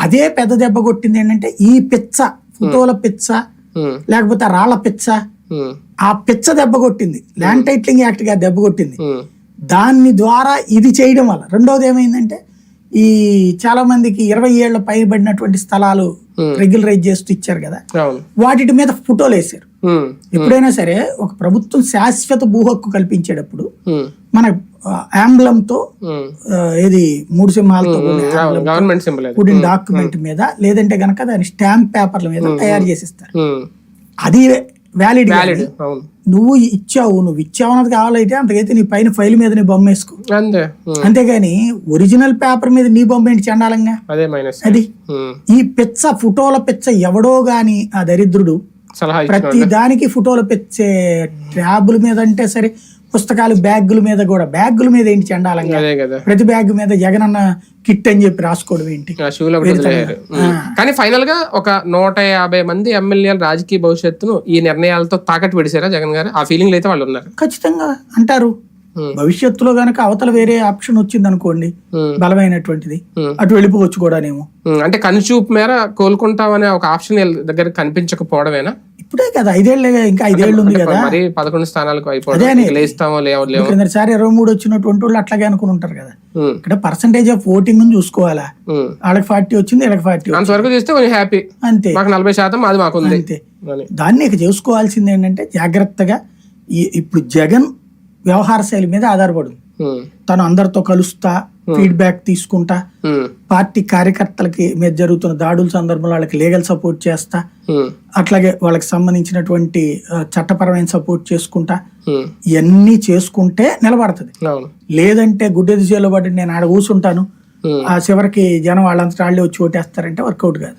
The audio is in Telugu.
అదే పెద్ద దెబ్బ కొట్టింది ఏంటంటే ఈ పిచ్చ ఫోటోల పిచ్చ లేకపోతే రాళ్ళ పిచ్చ ఆ పిచ్చ దెబ్బ కొట్టింది. ల్యాండ్ టైట్లింగ్ యాక్ట్గా దెబ్బ కొట్టింది. దాని ద్వారా ఇది చేయడం వల్ల రెండవది ఏమైందంటే ఈ చాలా మందికి ఇరవై ఏళ్ళ పైబడినటువంటి స్థలాలు. రెగ్యులరైజ్ చేస్తూ ఇచ్చారు కదా. వాటి మీద ఫోటోలు ఉమ్, ఎప్పుడైనా సరే ఒక ప్రభుత్వం శాశ్వత భూ హక్కు కల్పించేటప్పుడు మన ఆంబులంతో ఏది మూడు సింహాలతో కూడిన గవర్నమెంట్ సింబల్ డాక్యుమెంట్ మీద లేదంటే గనక దాని స్టాంప్ పేపర్ల మీద తయారు చేసిస్తారు. అది వ్యాలిడ్ వ్యాలిడ్ నువ్వు ఇచ్చావు నువ్వు ఇచ్చావు అన్నది కావాలైతే అంతకైతే నీ పైన ఫైల్ మీద నీ బొమ్మ వేసుకో. అంతేగాని ఒరిజినల్ పేపర్ మీద నీ బొమ్మ ఏంటి చండాలంగా? అదే ఈ పిచ్చ ఫోటోల పిచ్చ ఎవడో గాని ఆ దరిద్రుడు ప్రతి దానికి ఫోటోలు పెచ్చే ట్యాబుల మీద అంటే సరే పుస్తకాలు బ్యాగుల మీద కూడా బ్యాగుల మీద ఏంటి చండాలంగా? ప్రతి బ్యాగ్ మీద జగనన్న కిట్ అని చెప్పి రాసుకోవడం ఏంటి. కానీ ఫైనల్గా ఒక నూట యాభై మంది ఎమ్మెల్యేల రాజకీయ భవిష్యత్తును ఈ నిర్ణయాలతో తాకట్టు పెడిసారా జగన్ గారు? ఆ ఫీలింగ్ అయితే వాళ్ళు ఉన్నారు. ఖచ్చితంగా అంటారు. భవిష్యత్తులో గనక అవతల వేరే ఆప్షన్ వచ్చింది అనుకోండి Hmm. బలమైనటువంటిది. Hmm. అటు వెళ్ళిపోవచ్చు కూడానేమో. ఉమ్, అంటే కనుచూపు మేర కోలుకుంటామనే ఒక ఆప్షన్ దగ్గర కనిపించకపోవడమేనా? ఇప్పుడే కదా ఐదేళ్ళే ఇంకా ఐదేళ్ళు ఉంది కదా. మరి పదకొండు స్థానాలకు లేవో కిందసారి ఇరవై మూడు వచ్చినటువంటి వాళ్ళు అట్లాగే అనుకుని ఉంటారు కదా. ఇక్కడ పర్సంటేజ్ ఆఫ్ ఓటింగ్ చూసుకోవాలా. వాళ్ళకి ఫార్టీ వచ్చింది వీళ్ళకి ఫార్టీ అంతవరకు చేస్తే కొంచెం హ్యాపీ అంతే. మాకు నలభై శాతం అది మాకుంది. అంతే. దాన్ని ఇక చేసుకోవాల్సింది ఏంటంటే జాగ్రత్తగా ఇప్పుడు జగన్ వ్యవహార శైలి మీద ఆధారపడు తను అందరితో కలుస్తా ఫీడ్బ్యాక్ తీసుకుంటా ఉమ్, పార్టీ కార్యకర్తలకి మీద జరుగుతున్న దాడుల సందర్భంలో వాళ్ళకి లీగల్ సపోర్ట్ చేస్తా ఉమ్, అట్లాగే వాళ్ళకి సంబంధించినటువంటి చట్టపరమైన సపోర్ట్ చేసుకుంటా. ఇవన్నీ చేసుకుంటే నిలబడుతుంది. లేదంటే గుడ్డెది చేలో పడి నేను ఆడ కూర్చుంటాను. ఆ చివరికి జనం వాళ్ళంతా వాళ్ళే వచ్చి ఓటేస్తారంటే వర్కౌట్ కాదు.